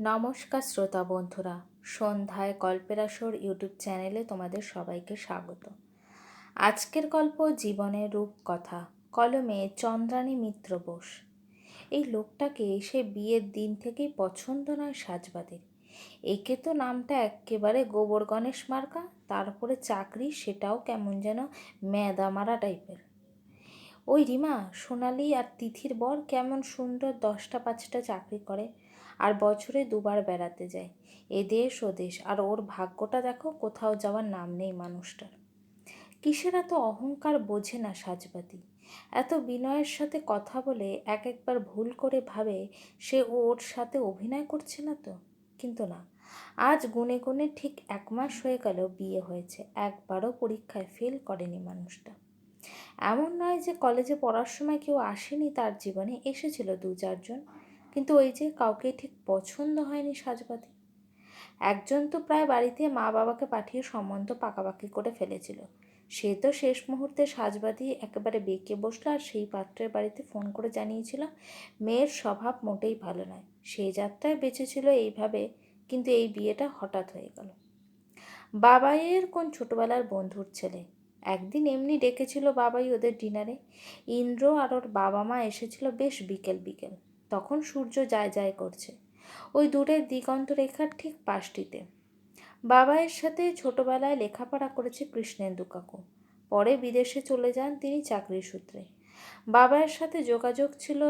নমস্কার শ্রোতা বন্ধুরা, সন্ধ্যায় গল্পের আসর ইউটিউব চ্যানেলে তোমাদের সবাইকে স্বাগত। আজকের গল্প জীবনের রূপকথা, কলমে চন্দ্রাণী মিত্র বোস। এই লোকটাকে সে বিয়ের দিন থেকেই পছন্দ নয় সাজবাদের। একে তো নামটা একেবারে গোবর গণেশ মার্কা, তারপরে চাকরি সেটাও কেমন যেন মেদা মারা টাইপের। ওই রিমা, সোনালি আর তিথির বর কেমন সুন্দর দশটা পাঁচটা চাকরি করে আর বছরে দুবার বেড়াতে যায়। এ দেশ ও দেশ, আর ওর ভাগ্যটা দেখো, কোথাও যাওয়ার নাম নেই মানুষটার। কিসের এত অহংকার বোঝে না সাজবাতি এত বিনয়ের সাথে কথা বলে এক একবার ভুল করে ভাবে, সে ওর সাথে অভিনয় করছে না তো? কিন্তু না। আজ গুনে গুনে ঠিক এক মাস হয়ে গেল বিয়ে হয়েছে। একবারও পরীক্ষায় ফেল করেনি মানুষটা। এমন নয় যে কলেজে পড়ার সময় কেউ আসেনি, তার জীবনে এসেছিল দু চারজন কিন্তু ওই যে কাউকে ঠিক পছন্দ হয়নি সাজবাতি একজন তো প্রায় বাড়িতে মা বাবাকে পাঠিয়ে সম্বন্ধ পাকাপাকি করে ফেলেছিল। সে তো শেষ মুহূর্তে সাজবাতি একেবারে বেঁকে বসল আর সেই পাত্রের বাড়িতে ফোন করে জানিয়েছিল, মেয়ের স্বভাব মোটেই ভালো নয়। সেই যাত্রায় বেঁচেছিল এইভাবে, কিন্তু এই বিয়েটা হঠাৎ হয়ে গেল। বাবাইয়ের কোন ছোটবেলার বন্ধুর ছেলে? একদিন এমনি ডেকেছিল বাবাই ওদের ডিনারে। ইন্দ্র আর ওর বাবা মা এসেছিল বেশ বিকেল বিকেল। তখন সূর্য যায় যায় করছে। ওই দূরের দিগন্ত রেখার ঠিক পাশটিতে। বাবায়ের সাথে ছোটবেলায় লেখাপড়া করেছে কৃষ্ণেন্দু কাকু। পরে বিদেশে চলে যান তিনি চাকরির সূত্রে। বাবায়ের সাথে যোগাযোগ ছিল,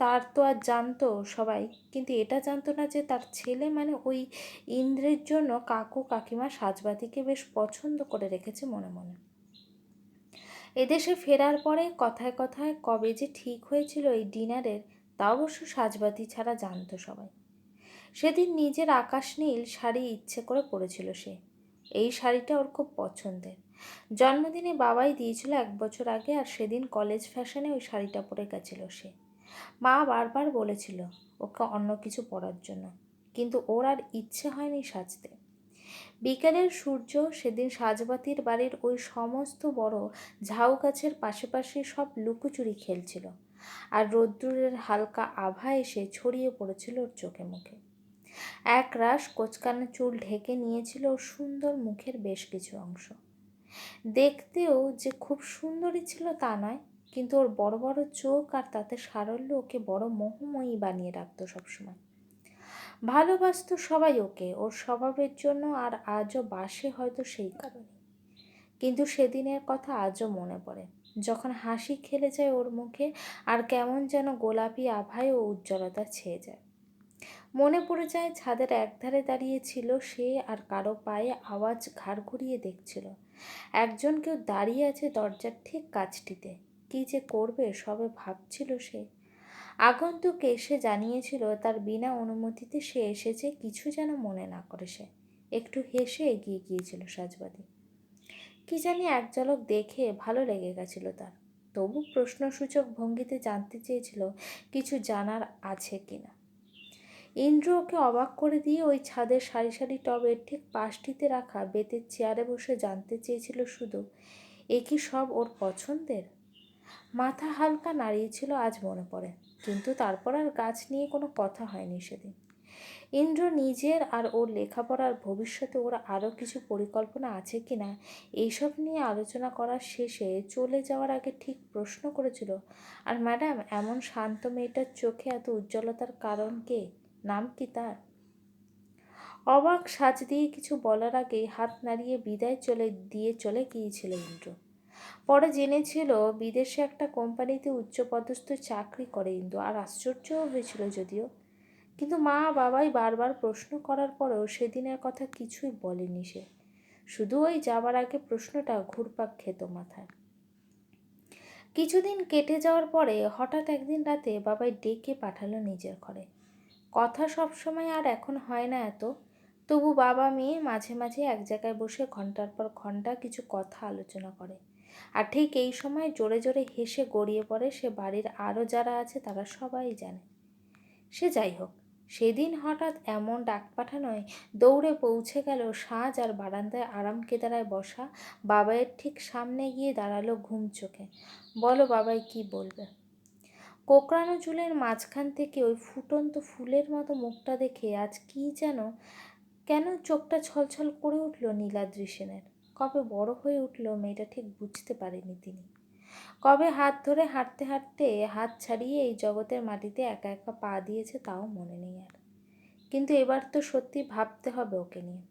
তার তো আর জানতো সবাই, কিন্তু এটা জানতো না যে তার ছেলে মানে ওই ইন্দ্রের জন্য কাকু কাকিমা সাজবাতিকে বেশ পছন্দ করে রেখেছে মনে মনে। এদেশে ফেরার পরে কথায় কথায় কবে যে ঠিক হয়েছিল এই ডিনারের তা অবশ্য সাজবাতি ছাড়া জানতো সবাই। সেদিন নিজের আকাশ নীল শাড়ি ইচ্ছে করে পরেছিল সে। এই শাড়িটা ওর খুব পছন্দের। জন্মদিনে বাবাই দিয়েছিল এক বছর আগে আর সেদিন কলেজ ফ্যাশনে ওই শাড়িটা পরে গেছিল সে। মা বারবার বলেছিল ওকে অন্য কিছু পরার জন্য, কিন্তু ওর আর ইচ্ছে হয়নি সাজতে। বিকেলের সূর্য সেদিন সাজবাতির বাড়ির ওই সমস্ত বড় ঝাউ গাছের পাশে পাশে সব লুকোচুরি খেলছিল। আর রোদ্দুরের হালকা আভা এসে ছড়িয়ে পড়েছিল ওর চোখে মুখে। এক রাস কোচকানো চুল ঢেকে নিয়েছিল ওর সুন্দর মুখের বেশ কিছু অংশ। দেখতেও যে খুব সুন্দরী ছিল তা নয়, কিন্তু ওর বড় বড় চোখ আর তাতে সারল্য ওকে বড় মোহময়ী বানিয়ে রাখতো সবসময়। ভালোবাসত সবাই ওকে, ওর স্বভাবের জন্য আর আজও বাসে হয়তো সেই কারণে কিন্তু সেদিনের কথা আজও মনে পড়ে। যখন হাসি খেলে যায় ওর মুখে, আর কেমন যেন গোলাপি আভায় ও উজ্জ্বলতা ছেয়ে যায়। মনে পড়ে যায় ছাদের একধারে দাঁড়িয়ে ছিল সে আর কারও পায়ে আওয়াজ ঘাড় ঘুরিয়ে দেখছিল। একজন কেউ দাঁড়িয়ে আছে দরজার ঠিক কাছটিতে। কী যে করবে, সবে ভাবছিল সে। আগন্তুক এসে জানিয়েছিল তার বিনা অনুমতিতে সে এসেছে, কিছু যেন মনে না করে সে। একটু হেসে এগিয়ে গিয়েছিল সাজবাদী। কি জানি এক ঝলক দেখে ভালো লেগে গেছিল তার। তবু প্রশ্নসূচক ভঙ্গিতে জানতে চেয়েছিল কিছু জানার আছে কিনা। ইন্দ্র ওকে অবাক করে দিয়ে ওই ছাদের সারি সারি টবের ঠিক পাশটিতে রাখা বেতের চেয়ারে বসে জানতে চেয়েছিল শুধু, এ কি সব ওর পছন্দের? মাথা হালকা নাড়িয়েছিল আজ মনে পড়ে, কিন্তু তারপর আর গাছ নিয়ে কোনো কথা হয়নি সেদিন। ইন্দ্র নিজের আর ওর লেখাপড়ার ভবিষ্যতে ওর আরও কিছু পরিকল্পনা আছে কি না, এইসব নিয়ে আলোচনা করার শেষে চলে যাওয়ার আগে ঠিক প্রশ্ন করেছিল, আর ম্যাডাম, এমন শান্ত মেয়েটার চোখে এত উজ্জ্বলতার কারণ কে? নাম কি তার? অবাক সাজ দিয়ে কিছু বলার আগে হাত নাড়িয়ে বিদায় চলে, দিয়ে চলে গিয়েছিল ইন্দ্র। পরে জেনেছিল বিদেশে একটা কোম্পানিতে উচ্চপদস্থ চাকরি করে ইন্দু আর আশ্চর্যও হয়েছিল যদিও। কিন্তু মা বাবাই বারবার প্রশ্ন করার পরেও সেদিনের কথা কিছুই বলেনি সে। শুধু ওই যাবার আগে প্রশ্নটা ঘুরপাক খেত মাথায়। কিছুদিন কেটে যাওয়ার পরে হঠাৎ একদিন রাতে বাবাই ডেকে পাঠালো নিজের ঘরে। কথা সবসময় আর এখন হয় না এত। তবু বাবা মেয়ে মাঝে মাঝে এক জায়গায় বসে ঘণ্টার পর ঘণ্টা কিছু কথা আলোচনা করে। আর ঠিক এই সময় জোরে জোরে হেসে গড়িয়ে পড়ে সে বাড়ির আরও যারা আছে তারা সবাই জানে। সে যাই হোক সেদিন হঠাৎ এমন ডাক পাঠানোয় দৌড়ে পৌঁছে গেল সাজ আর বারান্দায় আরাম কেদারায় বসা, বাবাইয়ের ঠিক সামনে গিয়ে দাঁড়াল ঘুম চোখে। বলো বাবাই কি বলবে? কোকড়ানো চুলের মাঝখান থেকে ওই ফুটন্ত ফুলের মতো মুখটা দেখে আজ কি যেন, কেন চোখটা ছলছল করে উঠল নীলাদ্রি সেনের? কবে বড় হয়ে উঠল মেয়েটা ঠিক বুঝতে পারেনি তিনি। কবে হাত ধরে হাঁটতে হাঁটতে হাত ছাড়িয়ে এই জগতের মাটিতে একা একা পা দিয়েছে তাও মনে নেই আর। কিন্তু এবার তো সত্যি ভাবতে হবে ওকে নিয়ে।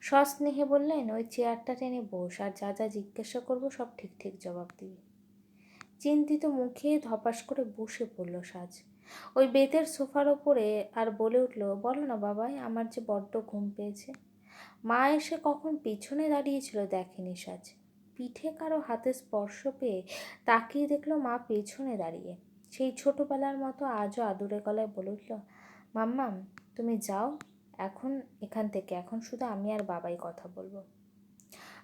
সস্নেহে বললেন, ওই চেয়ারটা টেনে বস আর যা যা জিজ্ঞাসা করব সব ঠিক ঠিক জবাব দিবি। চিন্তিত মুখে ধপাস করে বসে পড়ল সাজ। ওই বেতের সোফার ওপরে আর বলে উঠল, বলো না বাবাই, আমার যে বড্ড ঘুম পেয়েছে। মা এসে কখন পিছনে দাঁড়িয়েছিল দেখেনি সাজ। পিঠে কারও হাতে স্পর্শ পেয়ে তাকিয়ে দেখল মা পেছনে দাঁড়িয়ে। সেই ছোটোবেলার মতো আজও আদুরে গলায় বলে উঠল, মাম্মাম, তুমি যাও। এখন, এখান থেকে। এখন শুধু আমি আর বাবাই কথা বলব।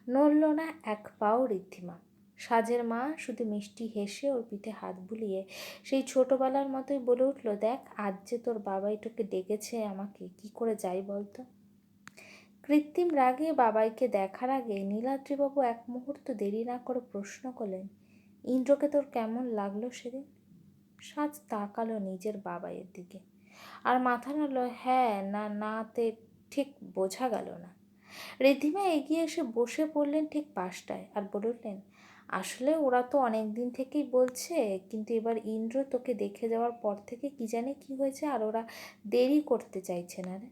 নড়ল না এক পাও ঋদ্ধিমা। সাজের মা শুধু মিষ্টি হেসে ওর পিঠে হাত বুলিয়ে সেই ছোটোবেলার মতোই বলে উঠল, দেখ, আজ যে তোর বাবাই তোকে ডেকেছে আমাকে, কি করে যাই বলতো? কৃত্রিম রাগে বাবাইকে দেখার আগে নীলাদ্রিবাবু এক মুহূর্ত দেরি না করে প্রশ্ন করলেন, ইন্দ্রকে তোর কেমন লাগল সেদিন? সাজ তাকালো নিজের বাবাইয়ের দিকে। আর মাথা নাড়ল হ্যাঁ না, নাতে ঠিক বোঝা গেল না। ঋদ্ধিমা এগিয়ে এসে বসে পড়লেন ঠিক পাশটায় আর বললেন, আসলে ওরা তো অনেক দিন থেকেই বলছে, কিন্তু এবার ইন্দ্র তোকে দেখে যাওয়ার পর থেকে কি জানে কি হয়েছে আর ওরা দেরি করতে চাইছে না রে।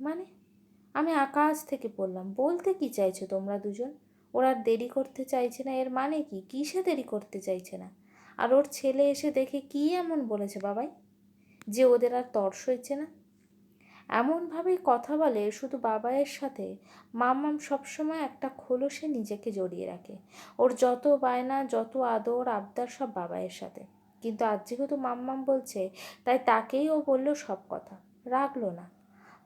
মানে? আমি আকাশ থেকে বললাম বলতে কি চাইছো তোমরা দুজন? ওরা দেরি করতে চাইছে না, এর মানে কি? কিসে দেরি করতে চাইছে না? আর ওর ছেলে এসে দেখে কি এমন বলেছে বাবাই? যে ওদের আর তর্স হয়েছে না? এমনভাবেই কথা বলে শুধু বাবাইয়ের সাথে মাম্মাম সবসময় একটা খোলসে নিজেকে জড়িয়ে রাখে। ওর যত বায়না, যত আদর, আবদার সব বাবাইয়ের সাথে। কিন্তু আজ যেহেতু মাম্মাম বলছে, তাই তাকেই ও বলল সব কথা। রাখল না।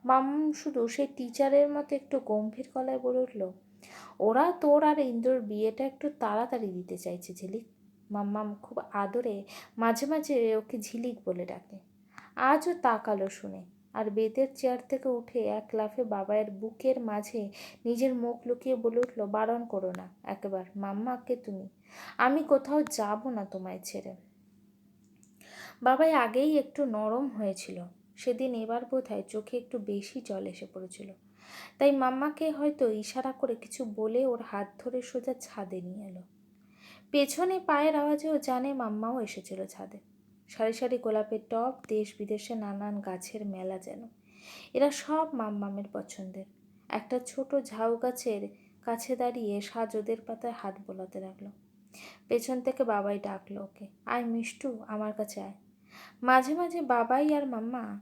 মাম্মাম শুধু সেই টিচারের মতো একটু গম্ভীর গলায় বলে উঠল, ওরা তোর আর ইন্দ্রর বিয়েটা একটু তাড়াতাড়ি দিতে চাইছে ঝিলিক মাম্মাম খুব আদরে মাঝে মাঝে ওকে ঝিলিক বলে ডাকে। আজও তাকালো শুনে, আর বেতের চেয়ার থেকে উঠে এক লাফে বাবায়ের বুকের মাঝে নিজের মুখ লুকিয়ে বলে উঠল, বারণ করো না, একেবার। মাম্মাকে তুমি, আমি কোথাও যাব না তোমায় ছেড়ে। বাবাই আগেই একটু নরম হয়েছিল। সেদিন এবার বোধহয় চোখে একটু বেশি জল এসে পড়েছিল। তাই মাম্মাকে হয়তো ইশারা করে কিছু বলে ওর হাত ধরে সোজা ছাদে নিয়ে এলো। পেছনে পায়ের আওয়াজেও জানে মাম্মাও এসেছিল ছাদে। সারি সারি গোলাপের টব, দেশ বিদেশে নানান গাছের মেলা যেন। এরা সব মাম্মামের পছন্দের। একটা ছোট ঝাউ গাছের কাছে দাঁড়িয়ে সাজোদের পাতায় হাত বোলাতে লাগল। পেছন থেকে বাবাই ডাকলো ওকে, আয় মিষ্টু, আমার কাছে আয়। মাঝে মাঝে বাবাই আর মাম্মা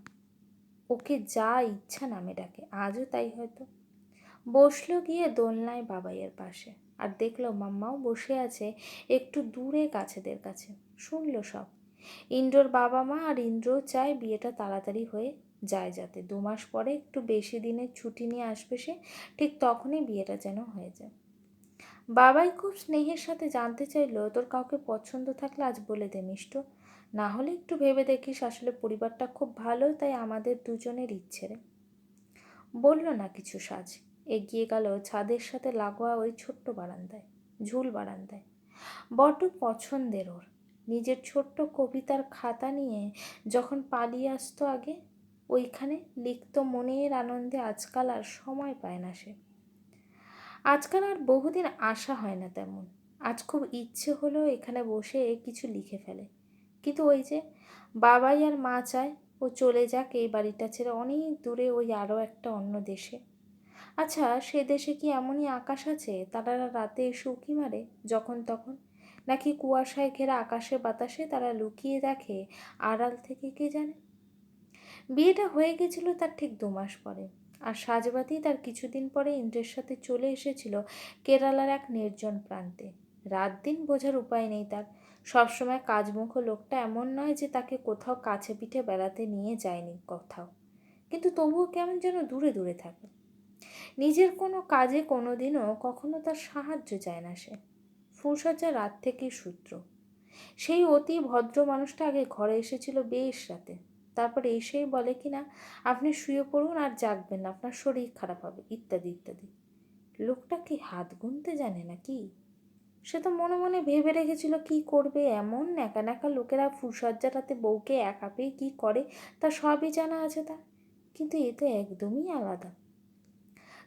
ওকে যা ইচ্ছা নামে ডাকে, আজও তাই হয়তো। বসল গিয়ে দোলনায় বাবাইয়ের পাশে আর দেখল মাম্মাও বসে আছে একটু দূরে কাছেদের কাছে। শুনলো সব। ইন্দ্রর বাবা মা আর ইন্দ্র চায় বিয়েটা তাড়াতাড়ি হয়ে যায় যাতে। দু মাস পরে একটু বেশি দিনের ছুটি নিয়ে আসবে সে, ঠিক তখনই বিয়েটা যেন হয়ে যায়। বাবাই খুব স্নেহের সাথে জানতে চাইলো, তোর কাউকে পছন্দ থাকলে আজ বলে দে মিষ্ট। না হলে একটু ভেবে দেখিস আসলে পরিবারটা খুব ভালো, তাই আমাদের দুজনের ইচ্ছে রে। বলল না কিছু সাজ। এগিয়ে গেল ছাদের সাথে লাগোয়া ওই ছোট্ট বারান্দায়, ঝুল বারান্দায়। বড্ড পছন্দের ওর। নিজের ছোট্ট কবিতার খাতা নিয়ে যখন পালিয়ে আসতো আগে, ওইখানে লিখত মনের আনন্দে আজকাল আর সময় পায় না সে। আজকাল আর বহুদিন আসা হয় না তেমন। আজ খুব ইচ্ছে হলো এখানে বসে কিছু লিখে ফেলে। কিন্তু ওই যে বাবাই আর মা চায় ও চলে যাক এই বাড়িটা ছেড়ে অনেক দূরে ওই আরও একটা অন্য দেশে। আচ্ছা সে দেশে কি এমনই আকাশ আছে তারা রাতে এসে উঁকি মারে যখন তখন? নাকি কুয়াশায় ঘেরা আকাশে বাতাসে তারা লুকিয়ে দেখে আড়াল থেকে কে জানে? বিয়েটা হয়ে গেছিল তার ঠিক দু মাস পরে আর সাজবাতি তার কিছুদিন পরে ইন্দ্রের সাথে চলে এসেছিল কেরালার এক নির্জন প্রান্তে। রাত দিন বোঝার উপায় নেই তার। সবসময় কাজমুখো লোকটা এমন নয় যে তাকে কোথাও কাছে পিঠে বেড়াতে নিয়ে যায়নি কোথাও। কিন্তু তবুও কেমন যেন দূরে দূরে থাকে। নিজের কোনো কাজে কোনো দিনও কখনো তার সাহায্য চায় না সে। ফুলসজ্জা রাত থেকেই সূত্র। সেই অতি ভদ্র মানুষটা আগে ঘরে এসেছিল বেশ রাতে। তারপরে এসেই বলে কি না আপনি শুয়ে পড়ুন আর জাগবেন না, আপনার শরীর খারাপ হবে, ইত্যাদি ইত্যাদি। লোকটা কি হাত গুনতে জানে না কি সে তো মনে মনে ভেবে রেখেছিল, কি করবে এমন ন্যাকা ন্যাকা লোকেরা ফুলসজ্জাটাতে বউকে একা পেয়ে কী করে? তা সবই জানা আছে তার। কিন্তু এ তো একদমই আলাদা।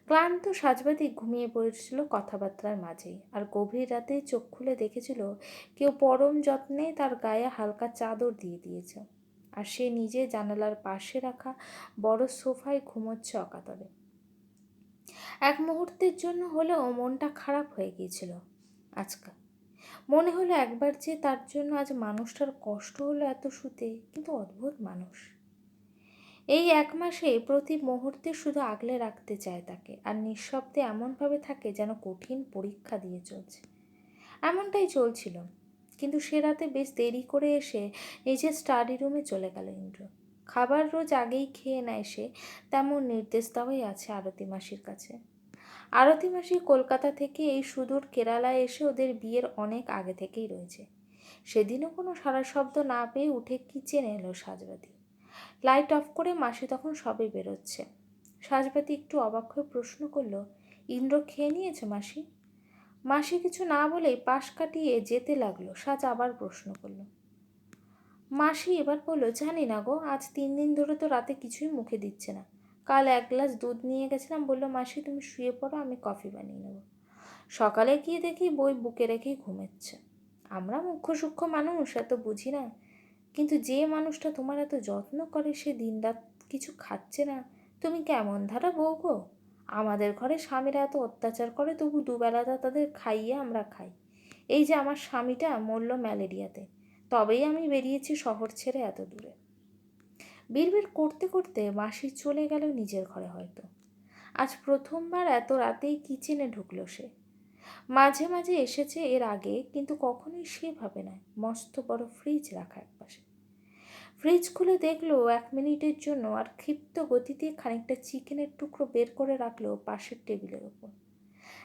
ক্লান্ত সাজবাতি ঘুমিয়ে পড়েছিল কথাবার্তার মাঝেই। আর গভীর রাতে চোখ খুলে দেখেছিল, কেউ পরম যত্নে তার গায়ে হালকা চাদর দিয়ে দিয়েছে। আর সে নিজে জানালার পাশে রাখা বড় সোফায় ঘুমোচ্ছে অকাতরে। এক মুহূর্তের জন্য হলেও মনটা খারাপ হয়ে গিয়েছিল। আজকাল মনে হলো একবার যে তার জন্য আজ মানুষটার কষ্ট হলো এত শুতে, কিন্তু অদ্ভুত মানুষ। এই এক মাসে প্রতি মুহূর্তে শুধু আগলে রাখতে চায় তাকে, আর নিঃশব্দে এমনভাবে থাকে যেন কঠিন পরীক্ষা দিয়ে চলছে। এমনটাই চলছিল, কিন্তু সে রাতে বেশ দেরি করে এসে নিজের স্টাডি রুমে চলে গেল ইন্দ্র। খাবার রোজ আগেই খেয়ে নেয় সে, তেমন নির্দেশ দেওয়াই আছে আরতি মাসির কাছে। আরতি মাসি কলকাতা থেকে এই সুদূর কেরালায় এসে ওদের বিয়ের অনেক আগে থেকেই রয়েছে। সেদিনও কোনো সারা শব্দ না পেয়ে উঠে কিচেনে এলো সাজবাতি। লাইট অফ করে মাসি তখন সবে বেরোচ্ছে। সাজবাতি একটু অবাক হয়ে প্রশ্ন করল, ইন্দ্র খেয়ে নিয়েছে মাসি? মাসি কিছু না বলেই পাশ কাটিয়ে যেতে লাগল, সাজ আবার প্রশ্ন করল। মাসি এবার বলল, জানি না গো, আজ তিন দিন ধরে তো রাতে কিছুই মুখে দিচ্ছে না। কাল এক গ্লাস দুধ নিয়ে গেছিলাম, বলল, মাসি, তুমি শুয়ে পড়ো, আমি কফি বানিয়ে নেব। সকালে গিয়ে দেখি বই বুকে রেখেই ঘুমেচ্ছে। আমরা মুখ্য সূক্ষ্ম মানুষ, এত বুঝি না। কিন্তু যে মানুষটা তোমার এত যত্ন করে, সে দিনরাত কিছু খাচ্ছে না। তুমি কেমন ধারা বউ গো? আমাদের ঘরে স্বামীরা এত অত্যাচার করে, তবু দুবেলাটা তাদের খাইয়ে আমরা খাই। এই যে আমার স্বামীটা মরল ম্যালেরিয়াতে, তবেই আমি বেরিয়েছি শহর ছেড়ে এত দূরে। বিড়বিড় করতে করতে মাসি চলে গেল নিজের ঘরে হয়তো। আজ প্রথমবার এত রাতেই কিচেনে ঢুকলো সে। মাঝে মাঝে এসেছে এর আগে, কিন্তু কখনোই সে ভাবে না, মস্ত বড় ফ্রিজ রাখা একপাশে ফ্রিজ খুলে দেখল এক মিনিটের জন্য আর ক্ষিপ্ত গতিতে খানিকটা চিকেনের টুকরো বের করে রাখল পাশের টেবিলের ওপর।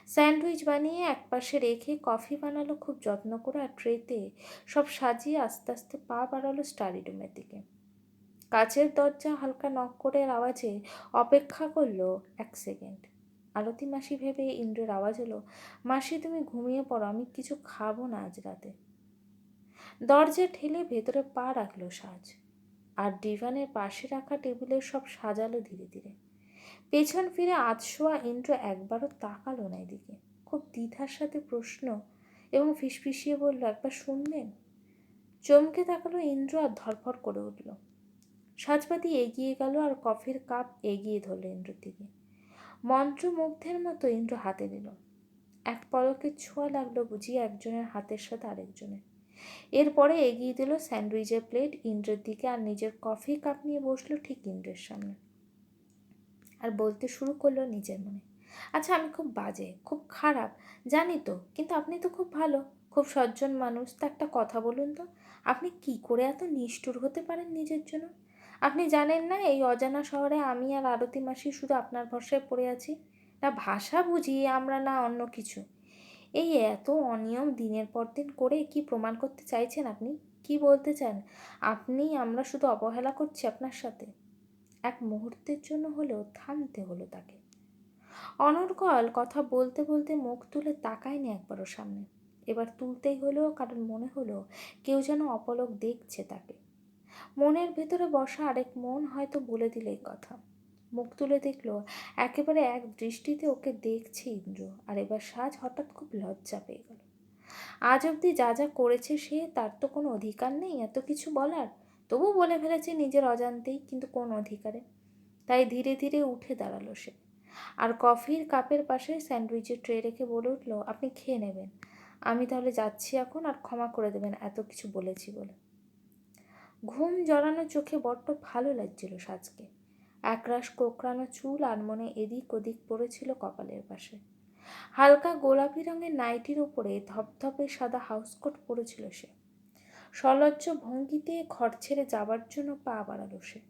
স্যান্ডউইচ বানিয়ে এক পাশে রেখে কফি বানালো খুব যত্ন করে আর ট্রেতে সব সাজিয়ে আস্তে আস্তে পা বাড়ালো স্টাডি রুমের দিকে। কাছের দরজা হালকা নক করে আওয়াজে অপেক্ষা করল এক সেকেন্ড আরতি মাসি ভেবে ইন্দ্রের আওয়াজ হলো মাসি, তুমি ঘুমিয়ে পড়ো, আমি কিছু খাব না আজ রাতে। দরজা ঠেলে ভেতরে পা রাখল সাজ, আর ডিভানের পাশে রাখা টেবিলে সব সাজালো ধীরে ধীরে। পেছন ফিরে আধশোয়া ইন্দ্র একবারও তাকালো না এদিকে। খুব দ্বিধার সাথে প্রশ্ন এবং ফিসফিসিয়ে বলল, একবার শুনলেন? চমকে তাকালো ইন্দ্র আর ধরফর করে উঠল। সাজবাতি এগিয়ে গেল আর কফির কাপ এগিয়ে ধরল ইন্দ্রর দিকে মন্ত্রমুগ্ধের মতো ইন্দ্র হাতে নিল। এক পলকে ছোঁয়া লাগল বুঝি একজনের হাতের সাথে আরেকজনের। এরপরে এগিয়ে দিল স্যান্ডউইচের প্লেট, ইন্দ্রের দিকে আর নিজের কফি কাপ নিয়ে বসল ঠিক ইন্দ্রের সামনে। আর বলতে শুরু করল নিজের মনে। আচ্ছা আমি খুব বাজে, খুব খারাপ, জানি তো, কিন্তু আপনি তো খুব ভালো, খুব সজ্জন মানুষ, তা একটা কথা বলুন তো। আপনি কি করে এত নিষ্ঠুর হতে পারেন নিজের জন্য? আপনি জানেন না, এই অজানা শহরে আমি আর আরতি মাসি শুধু আপনার ভরসায় পড়ে আছি? না, ভাষা বুঝি আমরা না অন্য কিছু। এই এত অনিয়ম দিনের পর দিন করে কি প্রমাণ করতে চাইছেন আপনি? কি বলতে চান? আপনি, আমরা শুধু অবহেলা করছি আপনার সাথে। এক মুহূর্তের জন্য হলেও থামতে হলো তাকে। অনর্গল কথা বলতে বলতে মুখ তুলে তাকায়নি একবারও সামনে। এবার তুলতেই হলো কারণ মনে হলো কেউ যেন অপলক দেখছে তাকে। মনের ভেতরে বসা আরেক মন হয়তো বলে দিলে কথা। মুখ তুলে দেখল, একেবারে এক দৃষ্টিতে ওকে দেখছে ইন্দ্র, আর এবার সাজ হঠাৎ খুব লজ্জা পেয়ে গেল। আজ অবধি যা যা করেছে সে, তার তো কোনো অধিকার নেই, এত কিছু বলার। তবু বলে ফেলেছে নিজের অজান্তেই, কিন্তু কোন অধিকারে? তাই ধীরে ধীরে উঠে দাঁড়াল সে। আর কফির কাপের পাশে স্যান্ডউইচের ট্রে রেখে বলে উঠল, আপনি খেয়ে নেবেন। আমি তাহলে যাচ্ছি এখন, আর ক্ষমা করে দেবেন, এত কিছু বলেছি বলে। ঘুম জড়ানো চোখে বড্ড ভালো লাগছিল সাজকে। একরাশ কোকড়ানো চুল আর মনে এদিক ওদিক পড়েছিল কপালের পাশে। হালকা গোলাপি রঙের নাইটির উপরে ধপধপে সাদা হাউসকোট পরেছিল সে। সলজ্জ ভঙ্গিতে ঘর ছেড়ে যাবার জন্য পা বাড়ালো সে।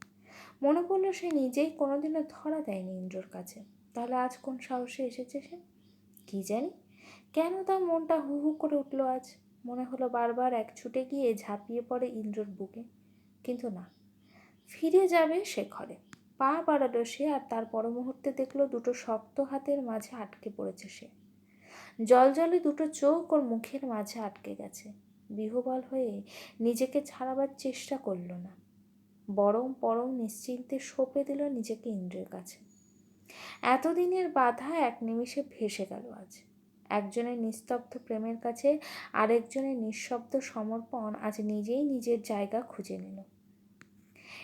মনে পড়ল সে নিজেই কোনোদিনও ধরা দেয়নি ইন্দ্রর কাছে। তাহলে আজ কোন সাহসে এসেছে সে? কি জানি? কেন তার মনটা হু হু করে উঠল আজ? মনে হলো বারবার এক ছুটে গিয়ে ঝাঁপিয়ে পড়ে ইন্দ্রর বুকে। কিন্তু না, ফিরে যাবে সে ঘরে। পা বাড়ালো সে আর তার পর মুহূর্তে দেখল দুটো শক্ত হাতের মাঝে আটকে পড়েছে সে। জল জলে দুটো চোখ ওর মুখের মাঝে আটকে গেছে। বিহবল হয়ে নিজেকে ছাড়াবার চেষ্টা করল না। বরং পরম নিশ্চিন্তে সঁপে দিল নিজেকে ইন্দ্রের কাছে। এতদিনের বাধা এক নিমিষে ভেসে গেল আজ। একজনের নিস্তব্ধ প্রেমের কাছে আরেকজনের নিঃশব্দ সমর্পণ আজ নিজেই নিজের জায়গা খুঁজে নিল।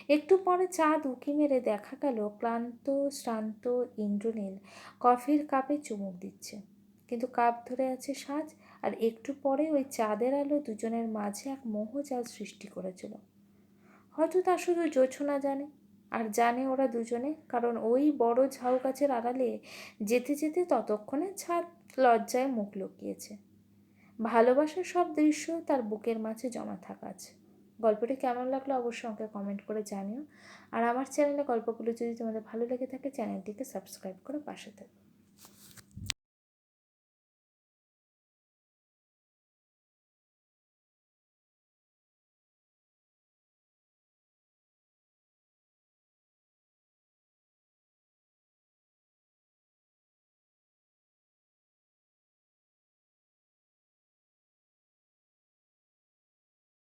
একটু পরে চাঁদ উকি মেরে দেখা গেল ক্লান্ত, শ্রান্ত ইন্দ্রনীল কফির কাপে চুমুক দিচ্ছে। কিন্তু কাপ ধরে আছে সাজ আর একটু পরে ওই চাঁদের আলো দুজনের মাঝে এক মোহ মোহজাল সৃষ্টি করেছিল। হয়তো তা শুধু জোছনা জানে আর জানে ওরা দুজনে, কারণ ওই বড় ঝাউ গাছের আড়ালে যেতে যেতে ততক্ষণে ছাদ লজ্জায় মুখ লুকিয়েছে। ভালোবাসার সব দৃশ্য তার বুকের মাঝে জমা থাকা আছে। গল্পটি কেমন লাগল অবশ্যই আমাকে কমেন্ট করে জানিও। আর আমার চ্যানেলে গল্পগুলো যদি তোমাদের ভালো লেগে থাকে চ্যানেলটিকে সাবস্ক্রাইব করে পাশে থাকো।